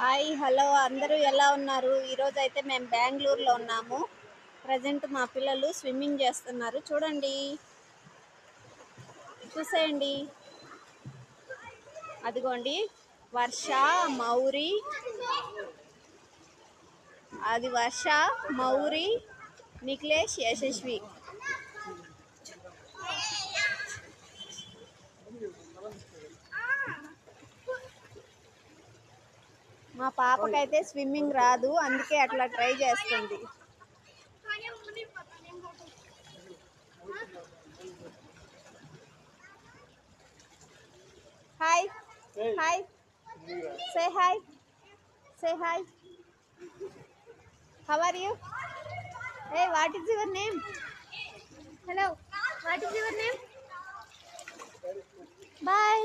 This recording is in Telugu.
హాయ్ హలో అందరూ ఎలా ఉన్నారు? ఈరోజు అయితే మేము బెంగళూరులో ఉన్నాము. ప్రజెంట్ మా పిల్లలు స్విమ్మింగ్ చేస్తున్నారు. చూడండి. చూసేయండి. అదిగోండి. వర్ష మౌరి. అది వర్ష మౌరి నిఖిలేష్ యశస్వి. మా పాపకైతే స్విమ్మింగ్ రాదు అందుకే అట్లా ట్రై చేస్తుంది. Hi hi say hi say hi. How are you A what is your name hello what is your name boy